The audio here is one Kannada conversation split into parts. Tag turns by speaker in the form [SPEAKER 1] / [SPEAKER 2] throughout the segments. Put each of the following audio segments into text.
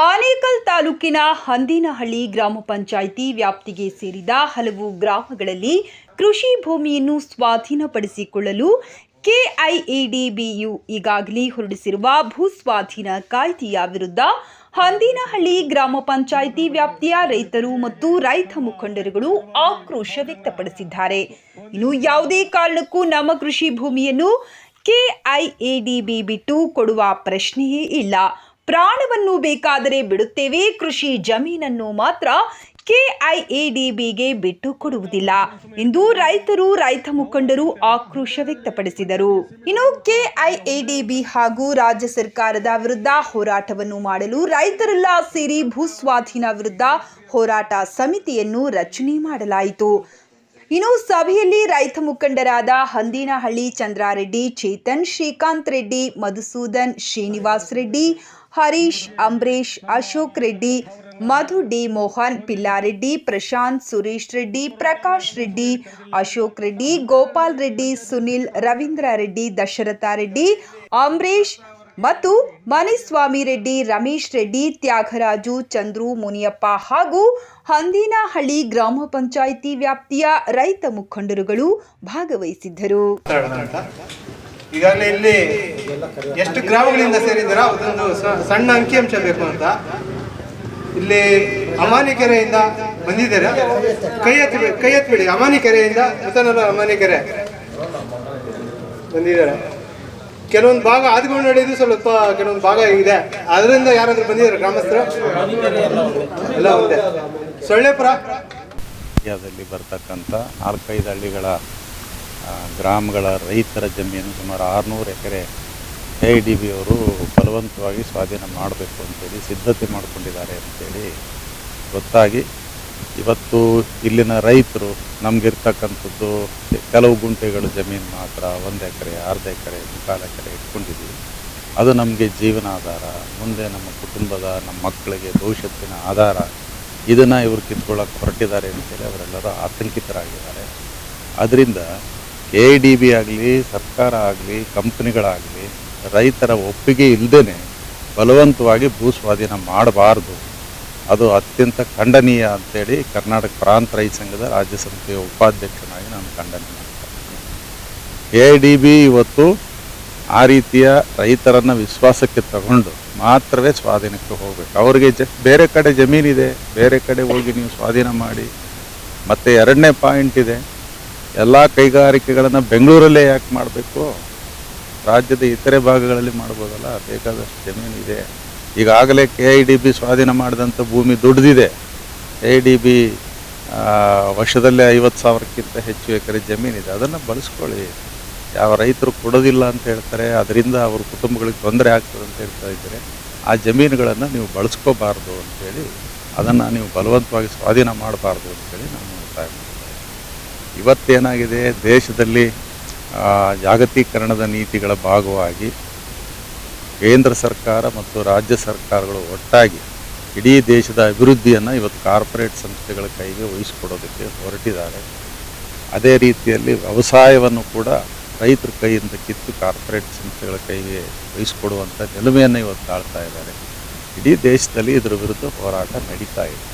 [SPEAKER 1] ಆನೇಕಲ್ ತಾಲೂಕಿನ ಹಂದಿನಹಳ್ಳಿ ಗ್ರಾಮ ಪಂಚಾಯಿತಿ ವ್ಯಾಪ್ತಿಗೆ ಸೇರಿದ ಹಲವು ಗ್ರಾಮಗಳಲ್ಲಿ ಕೃಷಿ ಭೂಮಿಯನ್ನು ಸ್ವಾಧೀನಪಡಿಸಿಕೊಳ್ಳಲು ಕೆಐಎಡಿಬಿಯು ಈಗಾಗಲೇ ಹೊರಡಿಸಿರುವ ಭೂ ಸ್ವಾಧೀನ ಕಾಯ್ದೆಯ ವಿರುದ್ಧ ಹಂದಿನಹಳ್ಳಿ ಗ್ರಾಮ ಪಂಚಾಯಿತಿ ವ್ಯಾಪ್ತಿಯ ರೈತರು ಮತ್ತು ರೈತ ಮುಖಂಡರುಗಳು ಆಕ್ರೋಶ ವ್ಯಕ್ತಪಡಿಸಿದ್ದಾರೆ. ಇನ್ನು ಯಾವುದೇ ಕಾರಣಕ್ಕೂ ನಮ್ಮ ಕೃಷಿ ಭೂಮಿಯನ್ನು ಕೆಐಎಡಿಬಿ ಬಿಟ್ಟು ಕೊಡುವ ಪ್ರಶ್ನೆಯೇ ಇಲ್ಲ. ಪ್ರಾಣವನ್ನು ಬೇಕಾದರೆ ಬಿಡುತ್ತೇವೆ. ಕೃಷಿ ಜಮೀನನ್ನು ಮಾತ್ರ ಕೆಐಎಡಿಬಿಗೆ ಬಿಟ್ಟು ಕೊಡುವುದಿಲ್ಲ ಎಂದು ರೈತರು, ರೈತ ಮುಖಂಡರು ಆಕ್ರೋಶ ವ್ಯಕ್ತಪಡಿಸಿದರು. ಇನ್ನು ಕೆಐಎಡಿಬಿ ಹಾಗೂ ರಾಜ್ಯ ಸರ್ಕಾರದ ವಿರುದ್ಧ ಹೋರಾಟವನ್ನು ಮಾಡಲು ರೈತರೆಲ್ಲ ಸೇರಿ ಭೂಸ್ವಾಧೀನ ವಿರುದ್ಧ ಹೋರಾಟ ಸಮಿತಿಯನ್ನು ರಚನೆ ಮಾಡಲಾಯಿತು. ಇನ್ನು ಸಭೆಯಲ್ಲಿ ರೈತ ಮುಖಂಡರಾದ ಹಂದಿನಹಳ್ಳಿ ಚಂದ್ರಾರೆಡ್ಡಿ, ಚೇತನ್ ಶ್ರೀಕಾಂತ್ ರೆಡ್ಡಿ, ಮಧುಸೂದನ್ ಶ್ರೀನಿವಾಸ್ ರೆಡ್ಡಿ ಹರೀಶ್, ಅಂಬರೀಶ್, ಅಶೋಕ್ ರೆಡ್ಡಿ, ಮಧು ಡಿ ಮೋಹನ್, ಪಿಲ್ಲಾರೆಡ್ಡಿ, ಪ್ರಶಾಂತ್, ಸುರೇಶ್ ರೆಡ್ಡಿ, ಪ್ರಕಾಶ್ ರೆಡ್ಡಿ, ಅಶೋಕ್ ರೆಡ್ಡಿ, ಗೋಪಾಲ್ ರೆಡ್ಡಿ, ಸುನಿಲ್, ರವೀಂದ್ರ ರೆಡ್ಡಿ, ದಶರಥ ರೆಡ್ಡಿ, ಅಂಬರೀಶ್ ಮತ್ತು ಮನಿಸ್ವಾಮಿ ರೆಡ್ಡಿ, ರಮೇಶ್ ರೆಡ್ಡಿ, ತ್ಯಾಗರಾಜು, ಚಂದ್ರು, ಮುನಿಯಪ್ಪ ಹಾಗೂ ಹಂದಿನಹಳ್ಳಿ ಗ್ರಾಮ ಪಂಚಾಯಿತಿ ವ್ಯಾಪ್ತಿಯ ರೈತ ಮುಖಂಡರುಗಳು ಭಾಗವಹಿಸಿದ್ದರು.
[SPEAKER 2] ಈಗಾಗಲೇ ಇಲ್ಲಿ ಎಷ್ಟು ಗ್ರಾಮಗಳಿಂದ ಸೇರಿದ್ದೀರಾ? ಅದೊಂದು ಸಣ್ಣ ಅಂಕಿಅಂಶ ಬೇಕು ಅಂತ. ಇಲ್ಲಿ ಅಮಾನಿಕೆರೆಯಿಂದ ಬಂದಿದ್ದೀರಾ? ಕೈ ಎತ್ತಿ ಕೈ ಎತ್ಬಿಡಿ ಅಮಾನಿಕೆರೆಯಿಂದ ಅಮಾನಿ ಅಮಾನಿಕೆರೆ ಬಂದಿದ್ದಾರೆ? ಕೆಲವೊಂದು ಭಾಗ ಆದ್ಕೊಂಡು ನಡೆಯೋದು ಸ್ವಲ್ಪ ಕೆಲವೊಂದು ಭಾಗ ಇದೆ. ಅದರಿಂದ ಯಾರಾದ್ರೂ ಬಂದಿದ್ದಾರೆ ಗ್ರಾಮಸ್ಥರು? ಎಲ್ಲ ಒಂದೇ. ಸೊಳ್ಳೆಪುರ?
[SPEAKER 3] ಏರಿಯಾದಲ್ಲಿ ಬರ್ತಕ್ಕಂಥ ನಾಲ್ಕೈದು ಹಳ್ಳಿಗಳ ಗ್ರಾಮಗಳ ರೈತರ ಜಮೀನು ಸುಮಾರು ಆರುನೂರು ಎಕರೆ ಎ ಡಿ ಬಿ ಅವರು ಬಲವಂತವಾಗಿ ಸ್ವಾಧೀನ ಮಾಡಬೇಕು ಅಂತೇಳಿ ಸಿದ್ಧತೆ ಮಾಡಿಕೊಂಡಿದ್ದಾರೆ ಅಂತೇಳಿ ಗೊತ್ತಾಗಿ ಇವತ್ತು ಇಲ್ಲಿನ ರೈತರು ನಮಗಿರ್ತಕ್ಕಂಥದ್ದು ಕೆಲವು ಗುಂಟೆಗಳು ಜಮೀನು ಮಾತ್ರ ಒಂದು ಎಕರೆ, ಅರ್ಧ ಎಕರೆ, ಮುಕ್ಕಾಲು ಎಕರೆ ಇಟ್ಕೊಂಡಿದ್ದೀವಿ. ಅದು ನಮಗೆ ಜೀವನಾಧಾರ, ಮುಂದೆ ನಮ್ಮ ಕುಟುಂಬದ ನಮ್ಮ ಮಕ್ಕಳಿಗೆ ಭವಿಷ್ಯತ್ತಿನ ಆಧಾರ, ಇದನ್ನು ಇವರು ಕಿತ್ಕೊಳ್ಳೋಕೆ ಹೊರಟಿದ್ದಾರೆ ಅಂತೇಳಿ ಅವರೆಲ್ಲರೂ ಆತಂಕಿತರಾಗಿದ್ದಾರೆ. ಅದರಿಂದ ಎ ಡಿ ಬಿ ಆಗಲಿ, ಸರ್ಕಾರ ಆಗಲಿ, ಕಂಪ್ನಿಗಳಾಗಲಿ, ರೈತರ ಒಪ್ಪಿಗೆ ಇಲ್ಲದೇ ಬಲವಂತವಾಗಿ ಭೂ ಸ್ವಾಧೀನ ಮಾಡಬಾರ್ದು. ಅದು ಅತ್ಯಂತ ಖಂಡನೀಯ ಅಂತೇಳಿ ಕರ್ನಾಟಕ ಪ್ರಾಂತ ರೈತ ಸಂಘದ ರಾಜ್ಯ ಸಮಿತಿಯ ಉಪಾಧ್ಯಕ್ಷನಾಗಿ ನಾನು ಖಂಡನೆ ಮಾಡ್ತೀನಿ. ಎ ಡಿ ಬಿ ಇವತ್ತು ಆ ರೀತಿಯ ರೈತರನ್ನು ವಿಶ್ವಾಸಕ್ಕೆ ತಗೊಂಡು ಮಾತ್ರವೇ ಸ್ವಾಧೀನಕ್ಕೆ ಹೋಗಬೇಕು. ಅವರಿಗೆ ಜ, ಬೇರೆ ಕಡೆ ಜಮೀನಿದೆ, ಬೇರೆ ಕಡೆ ಹೋಗಿ ನೀವು ಸ್ವಾಧೀನ ಮಾಡಿ. ಮತ್ತು ಎರಡನೇ ಪಾಯಿಂಟ್ ಇದೆ. ಎಲ್ಲ ಕೈಗಾರಿಕೆಗಳನ್ನು ಬೆಂಗಳೂರಲ್ಲೇ ಯಾಕೆ ಮಾಡಬೇಕು? ರಾಜ್ಯದ ಇತರೆ ಭಾಗಗಳಲ್ಲಿ ಮಾಡ್ಬೋದಲ್ಲ, ಬೇಕಾದಷ್ಟು ಜಮೀನಿದೆ. ಈಗಾಗಲೇ ಕೆ ಐ ಡಿ ಬಿ ಸ್ವಾಧೀನ ಮಾಡಿದಂಥ ಭೂಮಿ ದುಡ್ದಿದೆ. ಐ ಡಿ ಬಿ ವರ್ಷದಲ್ಲೇ ಐವತ್ತು ಸಾವಿರಕ್ಕಿಂತ ಹೆಚ್ಚು ಎಕರೆ ಜಮೀನಿದೆ. ಅದನ್ನು ಬಳಸ್ಕೊಳ್ಳಿ. ಯಾವ ರೈತರು ಕೊಡೋದಿಲ್ಲ ಅಂತ ಹೇಳ್ತಾರೆ. ಅದರಿಂದ ಅವ್ರ ಕುಟುಂಬಗಳಿಗೆ ತೊಂದರೆ ಆಗ್ತದೆ ಅಂತ ಹೇಳ್ತಾ ಇದ್ದಾರೆ. ಆ ಜಮೀನುಗಳನ್ನು ನೀವು ಬಳಸ್ಕೋಬಾರ್ದು ಅಂತೇಳಿ ಅದನ್ನು ನೀವು ಬಲವಂತವಾಗಿ ಸ್ವಾಧೀನ ಮಾಡಬಾರ್ದು ಅಂತೇಳಿ ನಾನು ಹೇಳ್ತಾ ಮಾಡ್ತೀನಿ ಇವತ್ತೇನಾಗಿದೆ? ದೇಶದಲ್ಲಿ ಜಾಗತೀಕರಣದ ನೀತಿಗಳ ಭಾಗವಾಗಿ ಕೇಂದ್ರ ಸರ್ಕಾರ ಮತ್ತು ರಾಜ್ಯ ಸರ್ಕಾರಗಳು ಒಟ್ಟಾಗಿ ಇಡೀ ದೇಶದ ಅಭಿವೃದ್ಧಿಯನ್ನು ಇವತ್ತು ಕಾರ್ಪೊರೇಟ್ ಸಂಸ್ಥೆಗಳ ಕೈಗೆ ವಹಿಸಿಕೊಡೋದಕ್ಕೆ ಹೊರಟಿದ್ದಾರೆ. ಅದೇ ರೀತಿಯಲ್ಲಿ ವ್ಯವಸಾಯವನ್ನು ಕೂಡ ರೈತರ ಕೈಯಿಂದ ಕಿತ್ತು ಕಾರ್ಪೊರೇಟ್ ಸಂಸ್ಥೆಗಳ ಕೈಗೆ ವಹಿಸಿಕೊಡುವಂಥ ನಿಲುಮೆಯನ್ನು ಇವತ್ತು ತಾಳ್ತಾ ಇದ್ದಾರೆ. ಇಡೀ ದೇಶದಲ್ಲಿ ಇದರ ವಿರುದ್ಧ ಹೋರಾಟ ನಡೀತಾ ಇದೆ.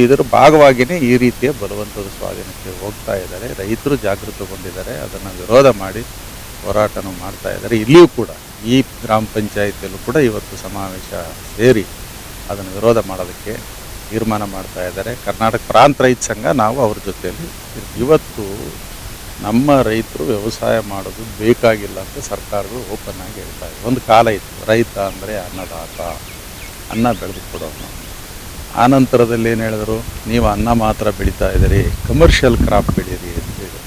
[SPEAKER 3] ಇದರ ಭಾಗವಾಗಿಯೇ ಈ ರೀತಿಯ ಬಲವಂತದ ಸ್ವಾಧೀನಕ್ಕೆ ಹೋಗ್ತಾ ಇದ್ದಾರೆ. ರೈತರು ಜಾಗೃತಗೊಂಡಿದ್ದಾರೆ. ಅದನ್ನು ವಿರೋಧ ಮಾಡಿ ಹೋರಾಟನ ಮಾಡ್ತಾ ಇದ್ದಾರೆ. ಇಲ್ಲಿಯೂ ಕೂಡ, ಈ ಗ್ರಾಮ ಪಂಚಾಯಿತಿಯಲ್ಲೂ ಕೂಡ ಇವತ್ತು ಸಮಾವೇಶ ಸೇರಿ ಅದನ್ನು ವಿರೋಧ ಮಾಡೋದಕ್ಕೆ ತೀರ್ಮಾನ ಮಾಡ್ತಾ ಇದ್ದಾರೆ. ಕರ್ನಾಟಕ ಪ್ರಾಂತ ರೈತ ಸಂಘ, ನಾವು ಅವ್ರ ಜೊತೆಯಲ್ಲಿ ಇವತ್ತು ನಮ್ಮ ರೈತರು ವ್ಯವಸಾಯ ಮಾಡೋದು ಬೇಕಾಗಿಲ್ಲ ಅಂತ ಸರ್ಕಾರಗಳು ಓಪನ್ ಆಗಿ ಹೇಳ್ತಾ ಒಂದು ಕಾಲ ಇತ್ತು, ರೈತ ಅಂದರೆ ಅನ್ನದಾತ, ಅನ್ನ ಬೆಳೆದು ಕೊಡೋನು. ಆ ನಂತರದಲ್ಲಿ ಏನು ಹೇಳಿದ್ರು? ನೀವು ಅನ್ನ ಮಾತ್ರ ಬೆಳೀತಾ ಇದ್ದೀರಿ ಕಮರ್ಷಿಯಲ್ ಕ್ರಾಪ್ ಬೆಳೀರಿ ಅಂತ ಹೇಳಿ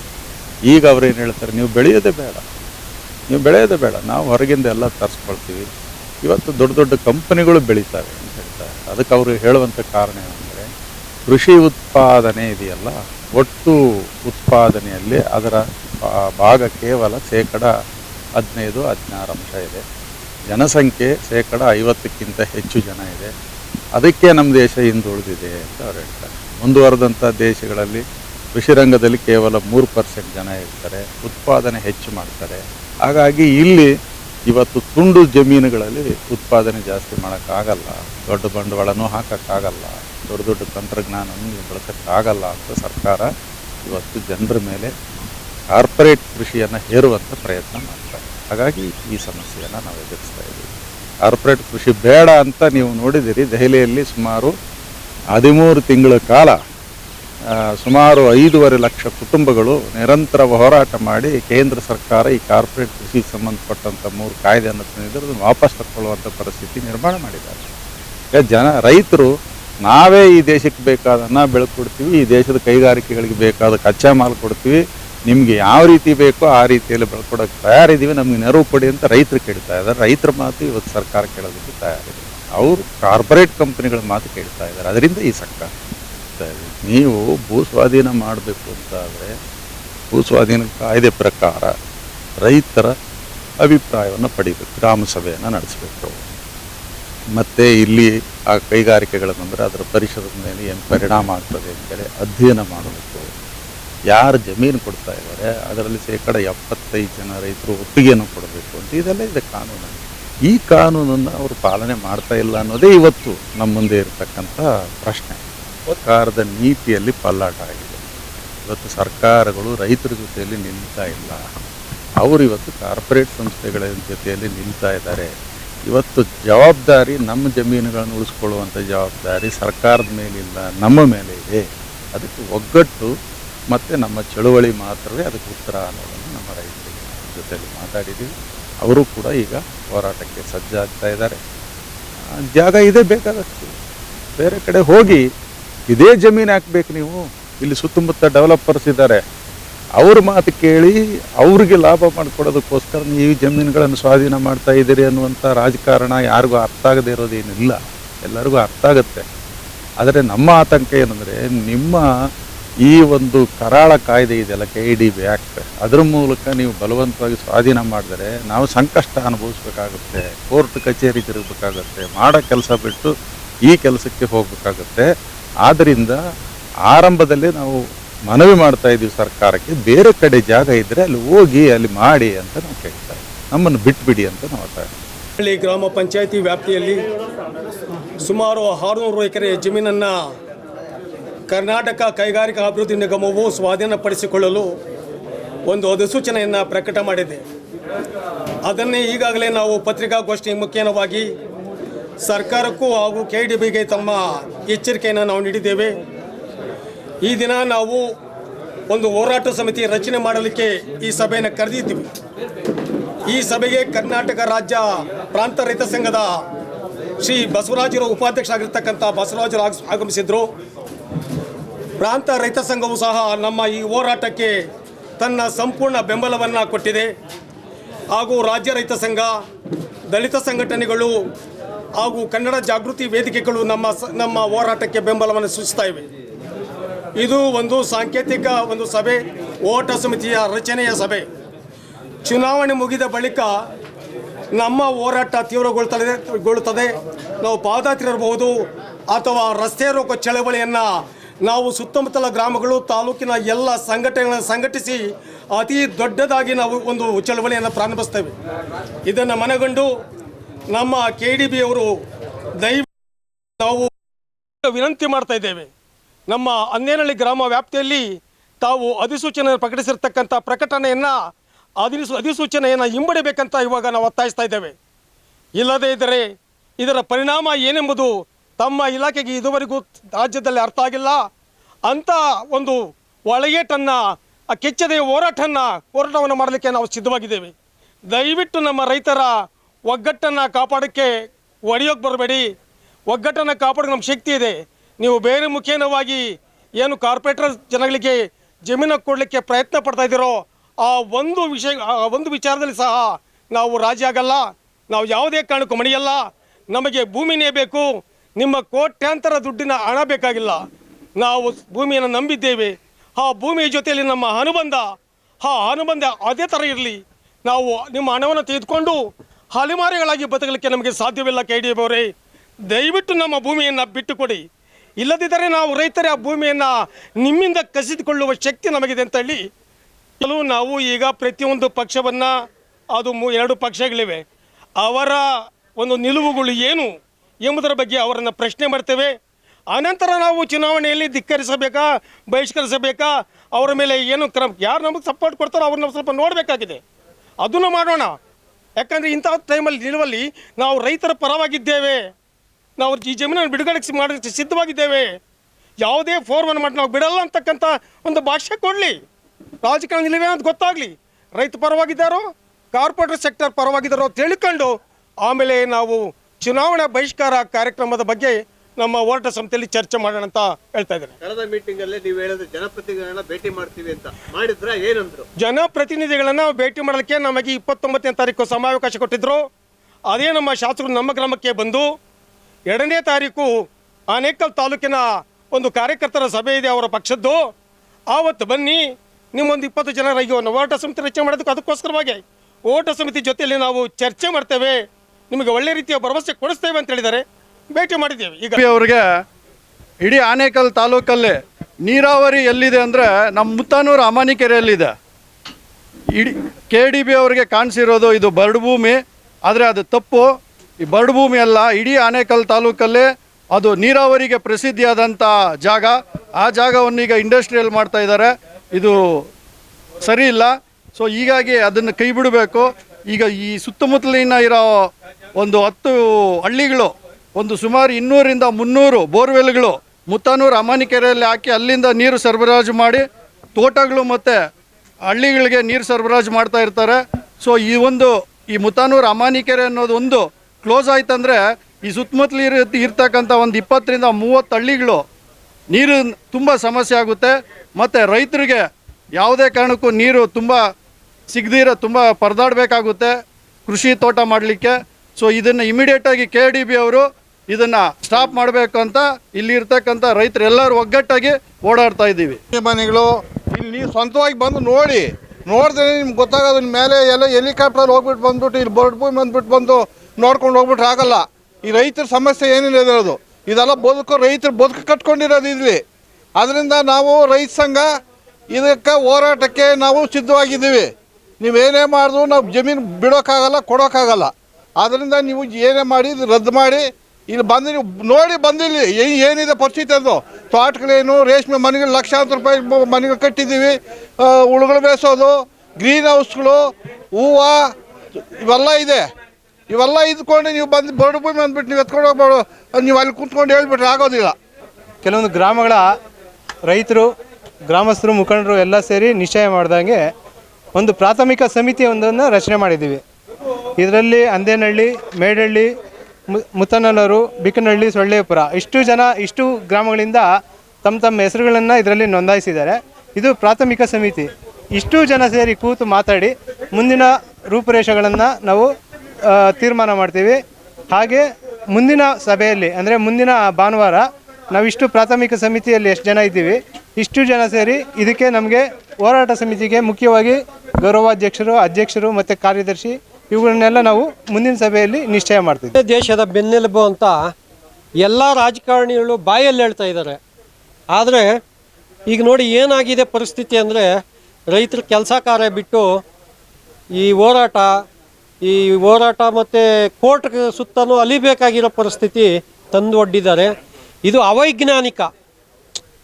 [SPEAKER 3] ಈಗ ಅವ್ರು ಏನು ಹೇಳ್ತಾರೆ? ನೀವು ಬೆಳೆಯೋದೇ ಬೇಡ. ನೀವು ಬೆಳೆಯೋದೇ ಬೇಡ. ನಾವು ಹೊರಗಿಂದ ಎಲ್ಲ ತರಿಸ್ಕೊಳ್ತೀವಿ. ಇವತ್ತು ದೊಡ್ಡ ದೊಡ್ಡ ಕಂಪನಿಗಳು ಬೆಳೀತಾರೆ ಅಂತ ಹೇಳ್ತಾರೆ. ಅದಕ್ಕೆ ಅವರು ಹೇಳುವಂಥ ಕಾರಣ ಏನಂದರೆ, ಕೃಷಿ ಉತ್ಪಾದನೆ ಇದೆಯಲ್ಲ, ಒಟ್ಟು ಉತ್ಪಾದನೆಯಲ್ಲಿ ಅದರ ಭಾಗ ಕೇವಲ ಶೇಕಡ ಹದಿನೈದು, ಹದಿನಾರು ಅಂಶ ಇದೆ. ಜನಸಂಖ್ಯೆ ಶೇಕಡ ಐವತ್ತಕ್ಕಿಂತ ಹೆಚ್ಚು ಜನ ಇದೆ. ಅದಕ್ಕೆ ನಮ್ಮ ದೇಶ ಹಿಂದುಳಿದಿದೆ ಅಂತ ಅವ್ರು ಹೇಳ್ತಾರೆ. ಮುಂದುವರೆದಂಥ ದೇಶಗಳಲ್ಲಿ ಕೃಷಿರಂಗದಲ್ಲಿ ಕೇವಲ ಮೂರು ಪರ್ಸೆಂಟ್ ಜನ ಇರ್ತಾರೆ, ಉತ್ಪಾದನೆ ಹೆಚ್ಚು ಮಾಡ್ತಾರೆ. ಹಾಗಾಗಿ ಇಲ್ಲಿ ಇವತ್ತು ತುಂಡು ಜಮೀನುಗಳಲ್ಲಿ ಉತ್ಪಾದನೆ ಜಾಸ್ತಿ ಮಾಡೋಕ್ಕಾಗಲ್ಲ, ದೊಡ್ಡ ಬಂಡವಾಳನೂ ಹಾಕೋಕ್ಕಾಗಲ್ಲ, ದೊಡ್ಡ ದೊಡ್ಡ ತಂತ್ರಜ್ಞಾನವನ್ನು ನೀವು ಬಳಸೋಕ್ಕಾಗಲ್ಲ ಅಂತ ಸರ್ಕಾರ ಇವತ್ತು ಜನರ ಮೇಲೆ ಕಾರ್ಪೊರೇಟ್ ಕೃಷಿಯನ್ನು ಹೇರುವಂಥ ಪ್ರಯತ್ನ ಮಾಡ್ತಾರೆ ಹಾಗಾಗಿ ಈ ಸಮಸ್ಯೆಯನ್ನು ನಾವು ಎದುರಿಸ್ತಾ ಇದ್ದೀವಿ. ಕಾರ್ಪೊರೇಟ್ ಕೃಷಿ ಬೇಡ ಅಂತ ನೀವು ನೋಡಿದಿರಿ. ದೆಹಲಿಯಲ್ಲಿ ಸುಮಾರು ಹದಿಮೂರು ತಿಂಗಳ ಕಾಲ ಸುಮಾರು ಐದೂವರೆ ಲಕ್ಷ ಕುಟುಂಬಗಳು ನಿರಂತರ ಹೋರಾಟ ಮಾಡಿ ಕೇಂದ್ರ ಸರ್ಕಾರ ಈ ಕಾರ್ಪೊರೇಟ್ ಕೃಷಿಗೆ ಸಂಬಂಧಪಟ್ಟಂಥ ಮೂರು ಕಾಯ್ದೆಯನ್ನು ತಂದಿದ್ದರೆ ಅದನ್ನು ವಾಪಸ್ ತಕ್ಕೊಳ್ಳುವಂಥ ಪರಿಸ್ಥಿತಿ ನಿರ್ಮಾಣ ಮಾಡಿದ್ದಾರೆ. ಜನ, ರೈತರು, ನಾವೇ ಈ ದೇಶಕ್ಕೆ ಬೇಕಾದನ್ನು ಬೆಳ್ಕೊಡ್ತೀವಿ, ಈ ದೇಶದ ಕೈಗಾರಿಕೆಗಳಿಗೆ ಬೇಕಾದ ಕಚ್ಚಾ ಮಾಲ್ ಕೊಡ್ತೀವಿ ನಿಮಗೆ ಯಾವ ರೀತಿ ಬೇಕೋ ಆ ರೀತಿಯಲ್ಲಿ ಬೆಳ್ಕೊಡೋಕೆ ತಯಾರಿದ್ದೀವಿ. ನಮಗೆ ನೆರವು ಕೊಡಿ ಅಂತ ರೈತರು ಕೇಳ್ತಾ ಇದ್ದಾರೆ. ರೈತರ ಮಾತು ಇವತ್ತು ಸರ್ಕಾರ ಕೇಳೋದಕ್ಕೆ ತಯಾರಿದೆ. ಅವರು ಕಾರ್ಪೊರೇಟ್ ಕಂಪ್ನಿಗಳ ಮಾತು ಕೇಳ್ತಾ ಇದ್ದಾರೆ. ಅದರಿಂದ ಈ ಸರ್ಕಾರ ನೀವು ಭೂ ಸ್ವಾಧೀನ ಮಾಡಬೇಕು ಅಂತ ಆದರೆ ಭೂ ಸ್ವಾಧೀನ ಕಾಯ್ದೆ ಪ್ರಕಾರ ರೈತರ ಅಭಿಪ್ರಾಯವನ್ನು ಪಡಿಬೇಕು. ಗ್ರಾಮ ಸಭೆಯನ್ನು ನಡೆಸಬೇಕು. ಮತ್ತು ಇಲ್ಲಿ ಆ ಕೈಗಾರಿಕೆಗಳನ್ನಂದರೆ ಅದರ ಪರಿಸರದ ಮೇಲೆ ಏನು ಪರಿಣಾಮ ಆಗ್ತದೆ ಅಂತೇಳಿ ಅಧ್ಯಯನ ಮಾಡಬೇಕು. ಯಾರು ಜಮೀನು ಕೊಡ್ತಾ ಇದ್ದಾರೆ, ಅದರಲ್ಲಿ ಶೇಕಡ ಎಪ್ಪತ್ತೈದು ಜನ ರೈತರು ಒಪ್ಪಿಗೆಯನ್ನು ಕೊಡಬೇಕು ಅಂತ ಇದೆಲ್ಲ ಇದೆ ಕಾನೂನು. ಈ ಕಾನೂನನ್ನು ಅವರು ಪಾಲನೆ ಮಾಡ್ತಾ ಇಲ್ಲ ಅನ್ನೋದೇ ಇವತ್ತು ನಮ್ಮ ಮುಂದೆ ಇರತಕ್ಕಂಥ ಪ್ರಶ್ನೆ. ಸರ್ಕಾರದ ನೀತಿಯಲ್ಲಿ ಪಲ್ಲಾಟ ಆಗಿದೆ. ಇವತ್ತು ಸರ್ಕಾರಗಳು ರೈತರ ಜೊತೆಯಲ್ಲಿ ನಿಲ್ತಾ ಇಲ್ಲ. ಅವರು ಇವತ್ತು ಕಾರ್ಪೊರೇಟ್ ಸಂಸ್ಥೆಗಳ ಜೊತೆಯಲ್ಲಿ ನಿಲ್ತಾ ಇದ್ದಾರೆ. ಇವತ್ತು ಜವಾಬ್ದಾರಿ ನಮ್ಮ ಜಮೀನುಗಳನ್ನು ಉಳಿಸ್ಕೊಳ್ಳುವಂಥ ಜವಾಬ್ದಾರಿ ಸರ್ಕಾರದ ಮೇಲಿಲ್ಲ, ನಮ್ಮ ಮೇಲೆ ಇದೆ ಅದಕ್ಕೆ ಒಗ್ಗಟ್ಟು ಮತ್ತು ನಮ್ಮ ಚಳುವಳಿ ಮಾತ್ರವೇ ಅದಕ್ಕೆ ಉತ್ತರ ಅನ್ನೋದನ್ನು ನಮ್ಮ ರೈತರ ಜೊತೆಯಲ್ಲಿ ಮಾತಾಡಿದ್ದೀವಿ. ಅವರು ಕೂಡ ಈಗ ಹೋರಾಟಕ್ಕೆ ಸಜ್ಜಾಗ್ತಾ ಇದ್ದಾರೆ. ಜಾಗ ಇದೆ ಬೇಕಾದಷ್ಟು. ಬೇರೆ ಕಡೆ ಹೋಗಿ ಇದೇ ಜಮೀನು ಹಾಕ್ಬೇಕು ನೀವು. ಇಲ್ಲಿ ಸುತ್ತಮುತ್ತ ಡೆವಲಪರ್ಸ್ ಇದ್ದಾರೆ. ಅವ್ರ ಮಾತು ಕೇಳಿ ಅವ್ರಿಗೆ ಲಾಭ ಮಾಡಿಕೊಡೋದಕ್ಕೋಸ್ಕರ ನೀವು ಜಮೀನುಗಳನ್ನು ಸ್ವಾಧೀನ ಮಾಡ್ತಾ ಇದ್ದೀರಿ ಅನ್ನುವಂಥ ರಾಜಕಾರಣ ಯಾರಿಗೂ ಅರ್ಥ ಆಗದೆ ಇರೋದೇನಿಲ್ಲ. ಎಲ್ಲರಿಗೂ ಅರ್ಥ ಆಗುತ್ತೆ. ಆದರೆ ನಮ್ಮ ಆತಂಕ ಏನಂದರೆ ನಿಮ್ಮ ಈ ಒಂದು ಕರಾಳ ಕಾಯ್ದೆ ಇದೆಯಲ್ಲ K E D B act ಅದ್ರ ಮೂಲಕ ನೀವು ಬಲವಂತವಾಗಿ ಸ್ವಾಧೀನ ಮಾಡಿದರೆ ನಾವು ಸಂಕಷ್ಟ ಅನುಭವಿಸ್ಬೇಕಾಗುತ್ತೆ, ಕೋರ್ಟ್ ಕಚೇರಿ ತಿರುಗಬೇಕಾಗುತ್ತೆ, ಮಾಡೋ ಕೆಲಸ ಬಿಟ್ಟು ಈ ಕೆಲಸಕ್ಕೆ ಹೋಗಬೇಕಾಗುತ್ತೆ. ಆದ್ದರಿಂದ ಆರಂಭದಲ್ಲಿ ನಾವು ಮನವಿ ಮಾಡ್ತಾ ಇದ್ದೀವಿ ಸರ್ಕಾರಕ್ಕೆ, ಬೇರೆ ಕಡೆ ಜಾಗ ಇದ್ದರೆ ಅಲ್ಲಿ ಹೋಗಿ, ಅಲ್ಲಿ ಮಾಡಿ ಅಂತ ನಾವು ಕೇಳ್ತಾ ನಮ್ಮನ್ನು ಬಿಟ್ಬಿಡಿ ಅಂತ ನಾವು
[SPEAKER 4] ಹಳ್ಳಿ ಗ್ರಾಮ ಪಂಚಾಯಿತಿ ವ್ಯಾಪ್ತಿಯಲ್ಲಿ ಸುಮಾರು ಆರುನೂರು ಎಕರೆ ಜಮೀನನ್ನು ಕರ್ನಾಟಕ ಕೈಗಾರಿಕಾ ಅಭಿವೃದ್ಧಿ ನಿಗಮವು ಸ್ವಾಧೀನಪಡಿಸಿಕೊಳ್ಳಲು ಒಂದು ಅಧಿಸೂಚನೆಯನ್ನು ಪ್ರಕಟ ಮಾಡಿದೆ. ಅದನ್ನೇ ಈಗಾಗಲೇ ನಾವು ಪತ್ರಿಕಾಗೋಷ್ಠಿ ಮುಖೇನವಾಗಿ ಸರ್ಕಾರಕ್ಕೂ ಹಾಗೂ ಕೆ ಡಿ ಬಿಗೆ ತಮ್ಮ ಎಚ್ಚರಿಕೆಯನ್ನು ನಾವು ನೀಡಿದ್ದೇವೆ. ಈ ದಿನ ನಾವು ಒಂದು ಹೋರಾಟ ಸಮಿತಿ ರಚನೆ ಮಾಡಲಿಕ್ಕೆ ಈ ಸಭೆಯನ್ನು ಕರೆದಿದ್ದೀವಿ. ಈ ಸಭೆಗೆ ಕರ್ನಾಟಕ ರಾಜ್ಯ ಪ್ರಾಂತ ರೈತ ಸಂಘದ ಶ್ರೀ ಬಸವರಾಜರು ಉಪಾಧ್ಯಕ್ಷ ಆಗಿರ್ತಕ್ಕಂಥ ಬಸವರಾಜರು ಆಗ್- ಆಗಮಿಸಿದ್ರು. ಪ್ರಾಂತ ರೈತ ಸಂಘವು ಸಹ ನಮ್ಮ ಈ ಹೋರಾಟಕ್ಕೆ ತನ್ನ ಸಂಪೂರ್ಣ ಬೆಂಬಲವನ್ನು ಕೊಟ್ಟಿದೆ. ಹಾಗೂ ರಾಜ್ಯ ರೈತ ಸಂಘ, ದಲಿತ ಸಂಘಟನೆಗಳು ಹಾಗೂ ಕನ್ನಡ ಜಾಗೃತಿ ವೇದಿಕೆಗಳು ನಮ್ಮ ನಮ್ಮ ಹೋರಾಟಕ್ಕೆ ಬೆಂಬಲವನ್ನು ಸೂಚಿಸ್ತಾ ಇವೆ. ಇದು ಒಂದು ಸಾಂಕೇತಿಕ ಒಂದು ಸಭೆ, ಓಟ ಸಮಿತಿಯ ರಚನೆಯ ಸಭೆ. ಚುನಾವಣೆ ಮುಗಿದ ಬಳಿಕ ನಮ್ಮ ಹೋರಾಟ ತೀವ್ರಗೊಳ್ತದೆ ಗೊಳ್ಳುತ್ತದೆ ನಾವು ಪಾದಯಾತ್ರೆ ಇರಬಹುದು ಅಥವಾ ರಸ್ತೆ ರೋಗ ಚಳವಳಿಯನ್ನು ನಾವು ಸುತ್ತಮುತ್ತಲ ಗ್ರಾಮಗಳು, ತಾಲೂಕಿನ ಎಲ್ಲ ಸಂಘಟನೆಗಳನ್ನು ಸಂಘಟಿಸಿ ಅತಿ ದೊಡ್ಡದಾಗಿ ನಾವು ಒಂದು ಚಳವಳಿಯನ್ನು ಪ್ರಾರಂಭಿಸ್ತೇವೆ. ಇದನ್ನು ಮನಗಂಡು ನಮ್ಮ ಕೆ ಡಿ ಬಿ ಅವರು ದೈವ ನಾವು ವಿನಂತಿ ಮಾಡ್ತಾ ಇದ್ದೇವೆ. ನಮ್ಮ ಅನ್ನೇನಹಳ್ಳಿ ಗ್ರಾಮ ವ್ಯಾಪ್ತಿಯಲ್ಲಿ ತಾವು ಅಧಿಸೂಚನೆ ಪ್ರಕಟಿಸಿರ್ತಕ್ಕಂಥ ಪ್ರಕಟಣೆಯನ್ನು ಅಧಿಸು, ಅಧಿಸೂಚನೆಯನ್ನು ಹಿಂಬಡಿಬೇಕಂತ ಇವಾಗ ನಾವು ಒತ್ತಾಯಿಸ್ತಾ ಇದ್ದೇವೆ. ಇಲ್ಲದೇ ಇದ್ದರೆ ಇದರ ಪರಿಣಾಮ ಏನೆಂಬುದು ತಮ್ಮ ಇಲಾಖೆಗೆ ಇದುವರೆಗೂ ರಾಜ್ಯದಲ್ಲಿ ಅರ್ಥ ಆಗಿಲ್ಲ. ಅಂತ ಒಂದು ಒಳಗೇಟನ್ನು, ಆ ಕೆಚ್ಚದೆಯ ಹೋರಾಟವನ್ನು ಹೋರಾಟವನ್ನು ಮಾಡಲಿಕ್ಕೆ ನಾವು ಸಿದ್ಧವಾಗಿದ್ದೇವೆ. ದಯವಿಟ್ಟು ನಮ್ಮ ರೈತರ ಒಗ್ಗಟ್ಟನ್ನು ಕಾಪಾಡೋಕ್ಕೆ ಒಡೆಯೋಕ್ಕೆ ಬರಬೇಡಿ. ಒಗ್ಗಟ್ಟನ್ನು ಕಾಪಾಡೋಕೆ ನಮ್ಮ ಶಕ್ತಿ ಇದೆ. ನೀವು ಬೇರೆ ಮುಖೇನವಾಗಿ ಏನು ಕಾರ್ಪೊರೇಟರ್ ಜನಗಳಿಗೆ ಜಮೀನು ಕೊಡಲಿಕ್ಕೆ ಪ್ರಯತ್ನ ಪಡ್ತಾ ಇದ್ದೀರೋ, ಆ ಒಂದು ವಿಷಯ, ಆ ಒಂದು ವಿಚಾರದಲ್ಲಿ ಸಹ ನಾವು ರಾಜಿ ಆಗಲ್ಲ. ನಾವು ಯಾವುದೇ ಕಾರಣಕ್ಕೂ ಮಣಿಯಲ್ಲ. ನಮಗೆ ಭೂಮಿನೇ ಬೇಕು. ನಿಮ್ಮ ಕೋಟ್ಯಾಂತರ ದುಡ್ಡಿನ ಹಣ ಬೇಕಾಗಿಲ್ಲ. ನಾವು ಭೂಮಿಯನ್ನು ನಂಬಿದ್ದೇವೆ. ಆ ಭೂಮಿಯ ಜೊತೆಯಲ್ಲಿ ನಮ್ಮ ಅನುಬಂಧ ಆ ಅನುಬಂಧ ಅದೇ ಥರ ಇರಲಿ. ನಾವು ನಿಮ್ಮ ಹಣವನ್ನು ತೆಗೆದುಕೊಂಡು ಅಲೆಮಾರಿಗಳಾಗಿ ಬದುಕಲಿಕ್ಕೆ ನಮಗೆ ಸಾಧ್ಯವಿಲ್ಲ ಕೆ ಡಿ ಅವರೇ. ದಯವಿಟ್ಟು ನಮ್ಮ ಭೂಮಿಯನ್ನು ಬಿಟ್ಟುಕೊಡಿ. ಇಲ್ಲದಿದ್ದರೆ ನಾವು ರೈತರ, ಆ ಭೂಮಿಯನ್ನು ನಿಮ್ಮಿಂದ ಕಸಿದುಕೊಳ್ಳುವ ಶಕ್ತಿ ನಮಗಿದೆ ಅಂತ ಹೇಳಿ. ಕೆಲವು ನಾವು ಈಗ ಪ್ರತಿಯೊಂದು ಪಕ್ಷವನ್ನು, ಅದು ಎರಡು ಪಕ್ಷಗಳಿವೆ. ಅವರ ಒಂದು ನಿಲುವುಗಳು ಏನು? ಎಂಬುದರ ಬಗ್ಗೆ ಅವರನ್ನು ಪ್ರಶ್ನೆ ಮಾಡ್ತೇವೆ. ಅನಂತರ ನಾವು ಚುನಾವಣೆಯಲ್ಲಿ ಧಿಕ್ಕರಿಸಬೇಕಾ, ಬಹಿಷ್ಕರಿಸಬೇಕಾ, ಅವರ ಮೇಲೆ ಏನು ಕ್ರಮ, ಯಾರು ನಮಗೆ ಸಪೋರ್ಟ್ ಕೊಡ್ತಾರೋ ಅವ್ರನ್ನ ಸ್ವಲ್ಪ ನೋಡಬೇಕಾಗಿದೆ. ಅದನ್ನು ಮಾಡೋಣ. ಯಾಕಂದರೆ ಇಂಥ ಟೈಮಲ್ಲಿ ನಿಲುವಲ್ಲಿ ನಾವು ರೈತರ ಪರವಾಗಿದ್ದೇವೆ. ನಾವು ಈ ಜಮೀನನ್ನು ಬಿಡುಗಡೆ ಮಾಡೋಕ್ಕೆ ಸಿದ್ಧವಾಗಿದ್ದೇವೆ. ಯಾವುದೇ ಫೋರ್ವನ್ನು ಮಾಡಿ ನಾವು ಬಿಡಲ್ಲ ಅಂತಕ್ಕಂಥ ಒಂದು ಭಾಷೆ ಕೊಡಲಿ. ರಾಜಕಾರಣ ನಿಲುವೆ ಅಂತ ಗೊತ್ತಾಗಲಿ. ರೈತ ಪರವಾಗಿದ್ದಾರೋ ಕಾರ್ಪೊರೇಟ್ ಸೆಕ್ಟರ್ ಪರವಾಗಿದ್ದಾರೋ ತಿಳ್ಕೊಂಡು ಆಮೇಲೆ ನಾವು ಚುನಾವಣಾ ಬಹಿಷ್ಕಾರ ಕಾರ್ಯಕ್ರಮದ ಬಗ್ಗೆ ನಮ್ಮ ಹೋರಾಟ ಸಮಿತಿಯಲ್ಲಿ ಚರ್ಚೆ ಮಾಡೋಣ ಅಂತ ಹೇಳ್ತಾ ಇದ್ದೇನೆ.
[SPEAKER 5] ಕಳೆದ ಮೀಟಿಂಗ್ ಅಲ್ಲಿ ನೀವು ಹೇಳಿದ್ರೆ ಜನಪ್ರತಿನಿಧಿಗಳನ್ನ ಭೇಟಿ ಮಾಡ್ತೀವಿ ಅಂತ. ಮಾಡಿದ್ರ ಏನಂದ್ರು?
[SPEAKER 4] ಜನಪ್ರತಿನಿಧಿಗಳನ್ನ ಭೇಟಿ ಮಾಡಲಿಕ್ಕೆ ನಮಗೆ ಇಪ್ಪತ್ತೊಂಬತ್ತನೇ ತಾರೀಕು ಸಮಾವಕಾಶ ಕೊಟ್ಟಿದ್ರು. ಅದೇ ನಮ್ಮ ಶಾಸಕರು ನಮ್ಮ ಗ್ರಾಮಕ್ಕೆ ಬಂದು ಎರಡನೇ ತಾರೀಕು ಆನೇಕಲ್ ತಾಲೂಕಿನ ಒಂದು ಕಾರ್ಯಕರ್ತರ ಸಭೆ ಇದೆ ಅವರ ಪಕ್ಷದ್ದು. ಆವತ್ತು ಬನ್ನಿ ನಿಮ್ಮೊಂದು ಇಪ್ಪತ್ತು ಜನರ ಹೋರಾಟ ಸಮಿತಿ ರಚನೆ ಮಾಡೋದಕ್ಕೆ ಅದಕ್ಕೋಸ್ಕರವಾಗಿ ಹೋರಾಟ ಸಮಿತಿ ಜೊತೆಯಲ್ಲಿ ನಾವು ಚರ್ಚೆ ಮಾಡ್ತೇವೆ. ನಿಮಗೆ ಒಳ್ಳೆ ರೀತಿಯ ಭರವಸೆ ಕೊಡಿಸ್ತೇವೆ ಅಂತ ಹೇಳಿದ್ದಾರೆ. ಭೇಟಿ ಮಾಡಿದ್ದೇವೆ. ಈಗ
[SPEAKER 6] ಅವರಿಗೆ ಇಡೀ ಆನೇಕಲ್ ತಾಲೂಕಲ್ಲೇ ನೀರಾವರಿ ಎಲ್ಲಿದೆ ಅಂದರೆ ನಮ್ಮ ಮುತ್ತಾನೂರು ಅಮಾನಿಕೆರೆಯಲ್ಲಿದೆ ಇಡೀ ಕೆ ಡಿ ಬಿ ಅವರಿಗೆ ಕಾಣಿಸಿರೋದು ಇದು ಬರಡು ಭೂಮಿ, ಆದರೆ ಅದು ತಪ್ಪು. ಈ ಬರಡು ಭೂಮಿ ಅಲ್ಲ, ಇಡೀ ಆನೇಕಲ್ ತಾಲೂಕಲ್ಲೇ ಅದು ನೀರಾವರಿಗೆ ಪ್ರಸಿದ್ಧಿಯಾದಂಥ ಜಾಗ. ಆ ಜಾಗವನ್ನು ಈಗ ಇಂಡಸ್ಟ್ರಿಯಲ್ ಮಾಡ್ತಾ ಇದ್ದಾರೆ. ಇದು ಸರಿ ಇಲ್ಲ. ಸೊ ಹೀಗಾಗಿ ಅದನ್ನು ಕೈ ಬಿಡಬೇಕು. ಈಗ ಈ ಸುತ್ತಮುತ್ತಲಿನ ಇರೋ ಒಂದು ಹತ್ತು ಹಳ್ಳಿಗಳು, ಒಂದು ಸುಮಾರು ಇನ್ನೂರಿಂದ ಮುನ್ನೂರು ಬೋರ್ವೆಲ್ಗಳು ಮುತ್ತಾನೂರು ಅಮಾನಿಕೆರೆಯಲ್ಲಿ ಹಾಕಿ ಅಲ್ಲಿಂದ ನೀರು ಸರಬರಾಜು ಮಾಡಿ ತೋಟಗಳು ಮತ್ತು ಹಳ್ಳಿಗಳಿಗೆ ನೀರು ಸರಬರಾಜು ಮಾಡ್ತಾ ಇರ್ತಾರೆ. ಸೊ ಈ ಒಂದು, ಈ ಮುತ್ತಾನೂರು ಅಮಾನಿಕೆರೆ ಅನ್ನೋದು ಒಂದು ಕ್ಲೋಸ್ ಆಯ್ತಂದರೆ ಈ ಸುತ್ತಮುತ್ತಲು ಇರ, ಇರ್ತಕ್ಕಂಥ ಒಂದು ಇಪ್ಪತ್ತರಿಂದ ಮೂವತ್ತು ಹಳ್ಳಿಗಳು ನೀರು ತುಂಬ ಸಮಸ್ಯೆ ಆಗುತ್ತೆ. ಮತ್ತು ರೈತರಿಗೆ ಯಾವುದೇ ಕಾರಣಕ್ಕೂ ನೀರು ತುಂಬ ಸಿಗದಿರೋ ತುಂಬ ಪರದಾಡಬೇಕಾಗುತ್ತೆ. ಕೃಷಿ ತೋಟ ಮಾಡಲಿಕ್ಕೆ. ಸೊ ಇದನ್ನು ಇಮಿಡಿಯೇಟಾಗಿ ಕೆ ಡಿ ಬಿ ಅವರು ಇದನ್ನು ಸ್ಟಾಪ್ ಮಾಡಬೇಕು ಅಂತ ಇಲ್ಲಿ ಇರ್ತಕ್ಕಂಥ ರೈತರೆಲ್ಲರೂ ಒಗ್ಗಟ್ಟಾಗಿ ಓಡಾಡ್ತಾ ಇದ್ದೀವಿ.
[SPEAKER 7] ಮನೆಗಳು ಇಲ್ಲಿ ನೀವು ಸ್ವಂತವಾಗಿ ಬಂದು ನೋಡಿ, ನೋಡಿದ್ರೆ ನಿಮ್ಗೆ ಗೊತ್ತಾಗೋದು ಮೇಲೆ ಎಲ್ಲ ಹೆಲಿಕಾಪ್ಟರ್ ಹೋಗ್ಬಿಟ್ಟು ಬಂದ್ಬಿಟ್ಟು, ಇಲ್ಲಿ ಬೋರ್ಡ್ ಭೂಮಿ ಬಂದ್ಬಿಟ್ಟು ಬಂದು ನೋಡ್ಕೊಂಡು ಹೋಗ್ಬಿಟ್ರೆ ಆಗಲ್ಲ. ಈ ರೈತರ ಸಮಸ್ಯೆ ಏನಿಲ್ಲ ಇರೋದು ಇದೆಲ್ಲ ಬದುಕು, ರೈತರು ಬದುಕು ಕಟ್ಕೊಂಡಿರೋದು ಇಲ್ಲಿ. ಅದರಿಂದ ನಾವು ರೈತ ಸಂಘ, ಇದಕ್ಕೆ ಹೋರಾಟಕ್ಕೆ ನಾವು ಸಿದ್ಧವಾಗಿದ್ದೀವಿ. ನೀವೇನೇ ಮಾಡಿದ್ರು ನಾವು ಜಮೀನು ಬಿಡೋಕ್ಕಾಗಲ್ಲ, ಕೊಡೋಕ್ಕಾಗಲ್ಲ. ಆದ್ದರಿಂದ ನೀವು ಏನೇ ಮಾಡಿ, ಇದು ರದ್ದು ಮಾಡಿ. ಇಲ್ಲಿ ಬಂದು ನೀವು ನೋಡಿ ಬಂದಿಲ್ಲಿ ಏನಿದೆ ಪರಿಸ್ಥಿತಿ ಅದು? ತೋಟಗಳೇನು, ರೇಷ್ಮೆ ಮನೆಗಳು, ಲಕ್ಷಾಂತರ ರೂಪಾಯಿ ಮನೆಗಳು ಕಟ್ಟಿದ್ದೀವಿ. ಹುಳುಗಳು ಬೆಳೆಸೋದು, ಗ್ರೀನ್ ಹೌಸ್ಗಳು, ಹೂವು, ಇವೆಲ್ಲ ಇದೆ. ಇವೆಲ್ಲ ಇದ್ಕೊಂಡು ನೀವು ಬಂದು ಬರಡು ಭೂಮಿ ಅಂದ್ಬಿಟ್ಟು ನೀವು ಎತ್ಕೊಂಡು ಹೋಗ್ಬೋದು. ನೀವು ಅಲ್ಲಿ ಕುತ್ಕೊಂಡು ಹೇಳ್ಬಿಟ್ರೆ ಆಗೋದಿಲ್ಲ.
[SPEAKER 2] ಕೆಲವೊಂದು ಗ್ರಾಮಗಳ ರೈತರು, ಗ್ರಾಮಸ್ಥರು, ಮುಖಂಡರು ಎಲ್ಲ ಸೇರಿ ನಿಶ್ಚಯ ಮಾಡ್ದಂಗೆ ಒಂದು ಪ್ರಾಥಮಿಕ ಸಮಿತಿ ಒಂದನ್ನು ರಚನೆ ಮಾಡಿದ್ದೀವಿ. ಇದರಲ್ಲಿ ಅಂದೇನಹಳ್ಳಿ, ಮೇಡಹಳ್ಳಿ ಮುತ್ತನಲ್ಲೂರು ಬಿಕ್ಕನಹಳ್ಳಿ, ಸೊಳ್ಳೆಪುರ. ಇಷ್ಟು ಜನ ಇಷ್ಟು ಗ್ರಾಮಗಳಿಂದ ತಮ್ಮ ತಮ್ಮ ಹೆಸರುಗಳನ್ನು ಇದರಲ್ಲಿ ನೋಂದಾಯಿಸಿದ್ದಾರೆ. ಇದು ಪ್ರಾಥಮಿಕ ಸಮಿತಿ. ಇಷ್ಟು ಜನ ಸೇರಿ ಕೂತು ಮಾತಾಡಿ ಮುಂದಿನ ರೂಪುರೇಷೆಗಳನ್ನು ನಾವು ತೀರ್ಮಾನ ಮಾಡ್ತೀವಿ. ಹಾಗೆ ಮುಂದಿನ ಸಭೆಯಲ್ಲಿ, ಅಂದರೆ ಮುಂದಿನ ಭಾನುವಾರ ನಾವಿಷ್ಟು ಪ್ರಾಥಮಿಕ ಸಮಿತಿಯಲ್ಲಿ ಎಷ್ಟು ಜನ ಇದ್ದೀವಿ, ಇಷ್ಟು ಜನ ಸೇರಿ ಇದಕ್ಕೆ ನಮಗೆ ಹೋರಾಟ ಸಮಿತಿಗೆ ಮುಖ್ಯವಾಗಿ ಗೌರವಾಧ್ಯಕ್ಷರು, ಅಧ್ಯಕ್ಷರು ಮತ್ತು ಕಾರ್ಯದರ್ಶಿ ಇವುಗಳನ್ನೆಲ್ಲ ನಾವು ಮುಂದಿನ ಸಭೆಯಲ್ಲಿ ನಿಶ್ಚಯ ಮಾಡ್ತೀವಿ.
[SPEAKER 8] ದೇಶದ ಬೆನ್ನೆಲುಬು ಅಂತ ಎಲ್ಲ ರಾಜಕಾರಣಿಗಳು ಬಾಯಲ್ಲಿ ಹೇಳ್ತಾ ಇದ್ದಾರೆ. ಆದರೆ ಈಗ ನೋಡಿ ಏನಾಗಿದೆ ಪರಿಸ್ಥಿತಿ ಅಂದರೆ ರೈತರು ಕೆಲಸ ಕಾರ್ಯ ಬಿಟ್ಟು ಈ ಹೋರಾಟ ಈ ಹೋರಾಟ ಮತ್ತು ಕೋರ್ಟ್ ಸುತ್ತಲೂ ಅಲಿಬೇಕಾಗಿರೋ ಪರಿಸ್ಥಿತಿ ತಂದು ಒಡ್ಡಿದ್ದಾರೆ. ಇದು ಅವೈಜ್ಞಾನಿಕ.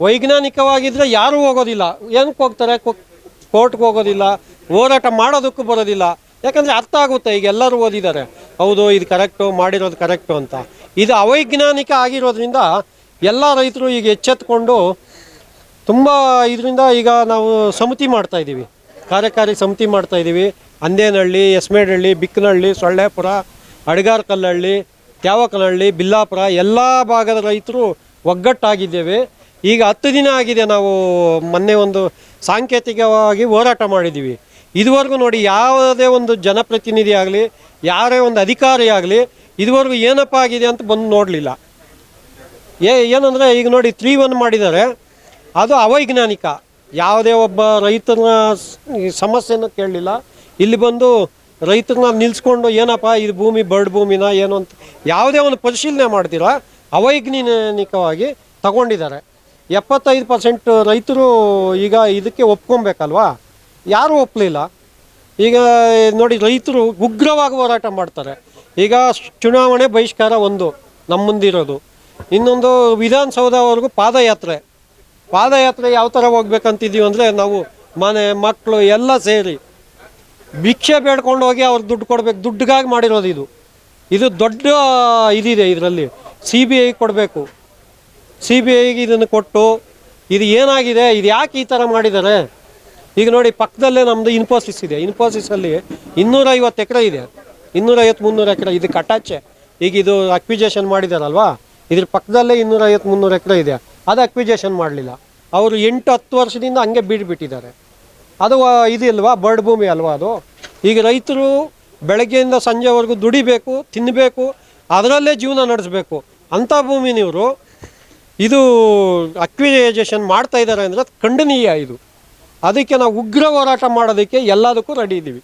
[SPEAKER 8] ವೈಜ್ಞಾನಿಕವಾಗಿದ್ದರೆ ಯಾರೂ ಹೋಗೋದಿಲ್ಲ. ಏನಕ್ಕೆ ಹೋಗ್ತಾರೆ? ಕೋರ್ಟ್ಗೆ ಹೋಗೋದಿಲ್ಲ. ಹೋರಾಟ ಮಾಡೋದಕ್ಕೂ ಬರೋದಿಲ್ಲ. ಯಾಕಂದರೆ ಅರ್ಥ ಆಗುತ್ತೆ, ಈಗ ಎಲ್ಲರೂ ಓದಿದ್ದಾರೆ. ಹೌದು, ಇದು ಕರೆಕ್ಟು ಮಾಡಿರೋದು ಕರೆಕ್ಟು ಅಂತ. ಇದು ಅವೈಜ್ಞಾನಿಕ ಆಗಿರೋದ್ರಿಂದ ಎಲ್ಲ ರೈತರು ಈಗ ಎಚ್ಚೆತ್ಕೊಂಡು ತುಂಬ ಇದರಿಂದ ಈಗ ನಾವು ಸಮಿತಿ ಮಾಡ್ತಾಯಿದ್ದೀವಿ ಕಾರ್ಯಕಾರಿ ಸಮಿತಿ ಮಾಡ್ತಾಯಿದ್ದೀವಿ ಅಂದೇನಹಳ್ಳಿ, ಎಸ್ಮೇಡಹಳ್ಳಿ, ಬಿಕ್ಕನಹಳ್ಳಿ, ಸೊಳ್ಳೆಪುರ, ಅಡ್ಗಾರ್ಕಲ್ಲಹಳ್ಳಿ, ತ್ಯಾವಕನಹಳ್ಳಿ, ಬಿಲ್ಲಾಪುರ ಎಲ್ಲ ಭಾಗದ ರೈತರು ಒಗ್ಗಟ್ಟಾಗಿದ್ದೇವೆ. ಈಗ ಹತ್ತು ದಿನ ಆಗಿದೆ ನಾವು ಮೊನ್ನೆ ಒಂದು ಸಾಂಕೇತಿಕವಾಗಿ ಹೋರಾಟ ಮಾಡಿದ್ದೀವಿ. ಇದುವರೆಗೂ ನೋಡಿ ಯಾವುದೇ ಒಂದು ಜನಪ್ರತಿನಿಧಿ ಆಗಲಿ, ಯಾರೇ ಒಂದು ಅಧಿಕಾರಿ ಆಗಲಿ, ಇದುವರೆಗೂ ಏನಪ್ಪ ಆಗಿದೆ ಅಂತ ಬಂದು ನೋಡಲಿಲ್ಲ. ಏ, ಏನಂದರೆ ಈಗ ನೋಡಿ ತ್ರೀ ಒನ್ ಮಾಡಿದ್ದಾರೆ. ಅದು ಅವೈಜ್ಞಾನಿಕ. ಯಾವುದೇ ಒಬ್ಬ ರೈತನ ಸಮಸ್ಯೆನ ಕೇಳಲಿಲ್ಲ. ಇಲ್ಲಿ ಬಂದು ರೈತರನ್ನ ನಿಲ್ಸ್ಕೊಂಡು ಏನಪ್ಪ ಇದು ಭೂಮಿ ಬರ್ಡ್ ಭೂಮಿನ ಏನು ಅಂತ ಯಾವುದೇ ಒಂದು ಪರಿಶೀಲನೆ ಮಾಡ್ತೀರ, ಅವೈಜ್ಞಾನಿಕವಾಗಿ ತಗೊಂಡಿದ್ದಾರೆ. ಎಪ್ಪತ್ತೈದು ಪರ್ಸೆಂಟ್ ರೈತರು ಈಗ ಇದಕ್ಕೆ ಒಪ್ಕೊಬೇಕಲ್ವಾ? ಯಾರೂ ಒಪ್ಪಲಿಲ್ಲ ಈಗ ನೋಡಿ ರೈತರು ಉಗ್ರವಾಗಿ ಹೋರಾಟ ಮಾಡ್ತಾರೆ. ಈಗ ಚುನಾವಣೆ ಬಹಿಷ್ಕಾರ ಒಂದು ನಮ್ಮ ಮುಂದಿರೋದು. ಇನ್ನೊಂದು ವಿಧಾನಸೌಧವರೆಗೂ ಪಾದಯಾತ್ರೆ. ಪಾದಯಾತ್ರೆ ಯಾವ ಥರ ಹೋಗ್ಬೇಕಂತಿದ್ದೀವಿ ಅಂದರೆ ನಾವು ಮನೆ ಮಕ್ಕಳು ಎಲ್ಲ ಸೇರಿ ಭಿಕ್ಷೆ ಬೇಡ್ಕೊಂಡು ಹೋಗಿ ಅವ್ರು ದುಡ್ಡು ಕೊಡ್ಬೇಕು, ದುಡ್ಡಿಗಾಗಿ ಮಾಡಿರೋದು ಇದು. ಇದು ದೊಡ್ಡ ಇದಿದೆ ಇದರಲ್ಲಿ. ಸಿ ಬಿ ಐಗೆ ಕೊಡಬೇಕು. ಸಿ ಬಿ ಐಗೆ ಇದನ್ನು ಕೊಟ್ಟು ಇದು ಏನಾಗಿದೆ, ಇದು ಯಾಕೆ ಈ ಥರ ಮಾಡಿದ್ದಾರೆ? ಈಗ ನೋಡಿ, ಪಕ್ಕದಲ್ಲೇ ನಮ್ಮದು ಇನ್ಫೋಸಿಸ್ ಇದೆ. ಇನ್ಫೋಸಿಸಲ್ಲಿ ಇನ್ನೂರೈವತ್ತು ಎಕರೆ ಇದೆ. ಇನ್ನೂರೈವತ್ತು ಮುನ್ನೂರು ಎಕರೆ. ಇದಕ್ಕೆ ಅಟ್ಯಾಚೆ. ಈಗ ಇದು ಅಕ್ವಿಜೇಷನ್ ಮಾಡಿದಾರಲ್ವಾ? ಇದ್ರ ಪಕ್ಕದಲ್ಲೇ ಇನ್ನೂರೈವತ್ತು ಮುನ್ನೂರು ಎಕರೆ ಇದೆ. ಅದು ಅಕ್ವಿಜೇಷನ್ ಮಾಡಲಿಲ್ಲ. ಅವರು ಎಂಟು ಹತ್ತು ವರ್ಷದಿಂದ ಹಂಗೆ ಬಿಟ್ಬಿಟ್ಟಿದ್ದಾರೆ ಅದು ಇದು ಇಲ್ವಾ? ಬರ್ಡ್ ಭೂಮಿ ಅಲ್ವಾ ಅದು? ಈಗ ರೈತರು ಬೆಳಗ್ಗೆಯಿಂದ ಸಂಜೆವರೆಗೂ ದುಡಿಬೇಕು ತಿನ್ನಬೇಕು ಅದರಲ್ಲೇ ಜೀವನ ನಡೆಸಬೇಕು. ಅಂಥ ಭೂಮಿ ನೀವು ಇದು ಅಕ್ವಿಜೇಷನ್ ಮಾಡ್ತಾ ಇದ್ದಾರೆ ಅಂದರೆ ಖಂಡನೀಯ ಇದು. ಅದಕ್ಕೆ ನಾವು ಉಗ್ರ ಹೋರಾಟ ಮಾಡೋದಕ್ಕೆ ಎಲ್ಲದಕ್ಕೂ ರೆಡಿ ಇದ್ದೀವಿ